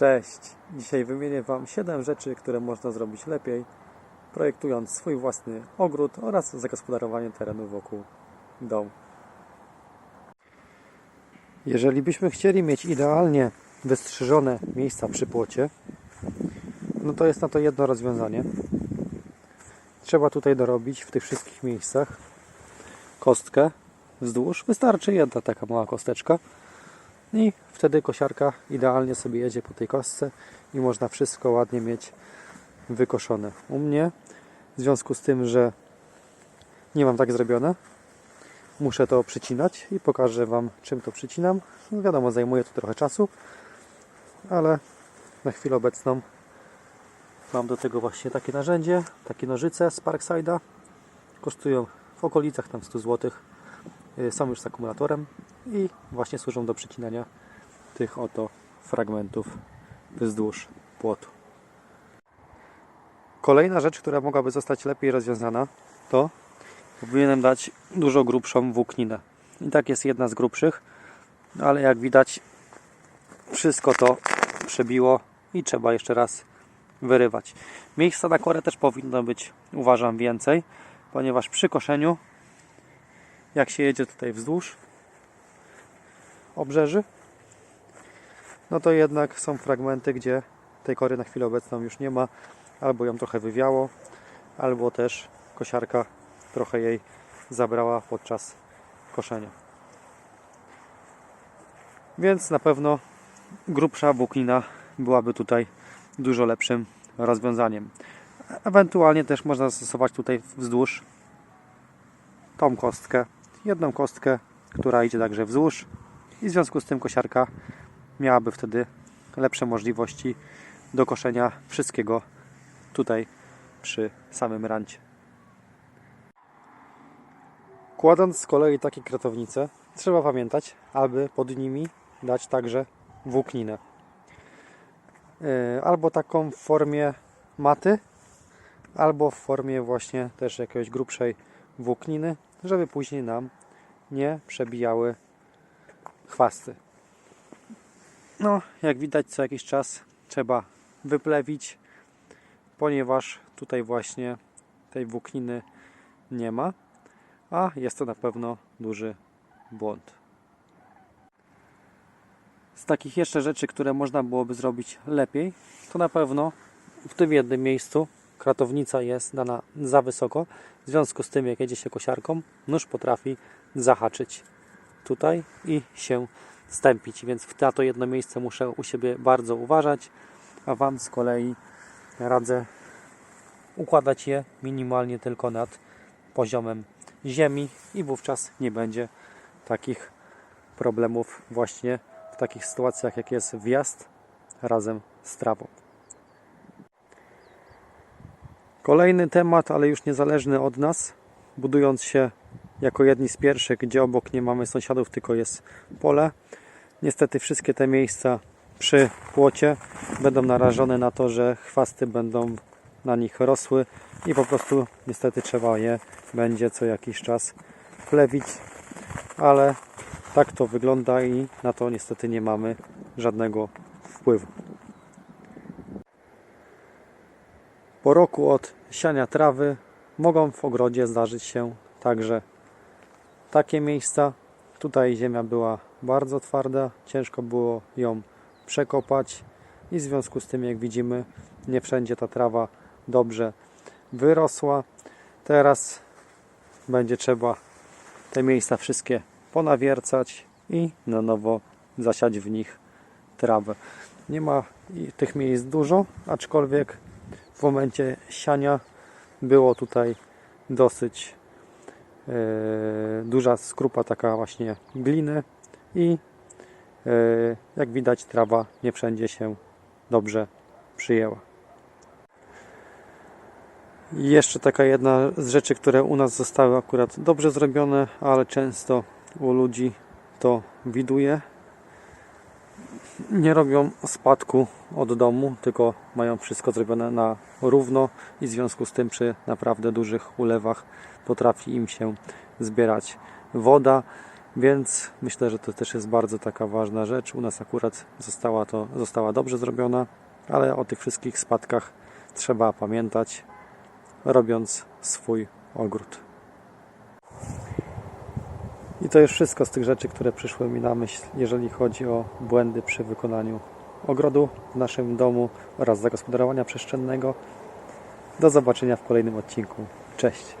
Cześć! Dzisiaj wymienię Wam 7 rzeczy, które można zrobić lepiej, projektując swój własny ogród oraz zagospodarowanie terenu wokół domu. Jeżeli byśmy chcieli mieć idealnie wystrzyżone miejsca przy płocie, no to jest na to jedno rozwiązanie. Trzeba tutaj dorobić w tych wszystkich miejscach kostkę wzdłuż. Wystarczy jedna taka mała kosteczka i wtedy kosiarka idealnie sobie jedzie po tej kostce i można wszystko ładnie mieć wykoszone. U mnie, w związku z tym, że nie mam tak zrobione, muszę to przycinać i pokażę Wam, czym to przycinam. No wiadomo, zajmuje to trochę czasu, ale na chwilę obecną mam do tego właśnie takie narzędzie, takie nożyce z Parkside'a. Kosztują w okolicach tam 100 zł. Y, Są już z akumulatorem i właśnie służą do przycinania tych oto fragmentów wzdłuż płotu. Kolejna rzecz, która mogłaby zostać lepiej rozwiązana, to powinienem dać dużo grubszą włókninę. I tak jest jedna z grubszych, ale jak widać wszystko to przebiło i trzeba jeszcze raz wyrywać. Miejsca na korę też powinno być, uważam, więcej, ponieważ przy koszeniu, jak się jedzie tutaj wzdłuż obrzeży, no to jednak są fragmenty, gdzie tej kory na chwilę obecną już nie ma, albo ją trochę wywiało, albo też kosiarka trochę jej zabrała podczas koszenia. Więc na pewno grubsza włóknina byłaby tutaj dużo lepszym rozwiązaniem. Ewentualnie też można zastosować tutaj wzdłuż tą kostkę, jedną kostkę, która idzie także wzdłuż i w związku z tym kosiarka miałaby wtedy lepsze możliwości do koszenia wszystkiego tutaj przy samym rancie. Kładąc z kolei takie kratownice, trzeba pamiętać, aby pod nimi dać także włókninę. Yy, Albo taką w formie maty, albo w formie właśnie też jakiejś grubszej włókniny, żeby później nam nie przebijały chwasty. No, jak widać, co jakiś czas trzeba wyplewić, ponieważ tutaj właśnie tej włókniny nie ma, a jest to na pewno duży błąd. Z takich jeszcze rzeczy, które można byłoby zrobić lepiej, to na pewno w tym jednym miejscu kratownica jest dana za wysoko. W związku z tym, jak jedzie się kosiarką, nóż potrafi zahaczyć tutaj i się stępić. Więc na to jedno miejsce muszę u siebie bardzo uważać, a Wam z kolei radzę układać je minimalnie tylko nad poziomem ziemi i wówczas nie będzie takich problemów właśnie w takich sytuacjach jak jest wjazd razem z trawą. Kolejny temat, ale już niezależny od nas, budując się jako jedni z pierwszych, gdzie obok nie mamy sąsiadów, tylko jest pole. Niestety wszystkie te miejsca przy płocie będą narażone na to, że chwasty będą na nich rosły i po prostu niestety trzeba je będzie co jakiś czas plewić, ale tak to wygląda i na to niestety nie mamy żadnego wpływu. Po roku od siania trawy mogą w ogrodzie zdarzyć się także takie miejsca. Tutaj ziemia była bardzo twarda, ciężko było ją przekopać i w związku z tym, jak widzimy, nie wszędzie ta trawa dobrze wyrosła. Teraz będzie trzeba te miejsca wszystkie ponawiercać i na nowo zasiać w nich trawę. Nie ma tych miejsc dużo, aczkolwiek w momencie siania było tutaj dosyć duża skrupa taka właśnie gliny i e, jak widać trawa nie wszędzie się dobrze przyjęła. I jeszcze taka jedna z rzeczy, które u nas zostały akurat dobrze zrobione, ale często u ludzi to widuje. Nie robią spadku od domu, tylko mają wszystko zrobione na równo i w związku z tym przy naprawdę dużych ulewach potrafi im się zbierać woda Więc myślę, że to też jest bardzo taka ważna rzecz. U nas akurat została to została dobrze zrobiona, ale o tych wszystkich spadkach trzeba pamiętać, robiąc swój ogród. I to już wszystko z tych rzeczy, które przyszły mi na myśl, jeżeli chodzi o błędy przy wykonaniu ogrodu w naszym domu oraz zagospodarowania przestrzennego. Do zobaczenia w kolejnym odcinku. Cześć!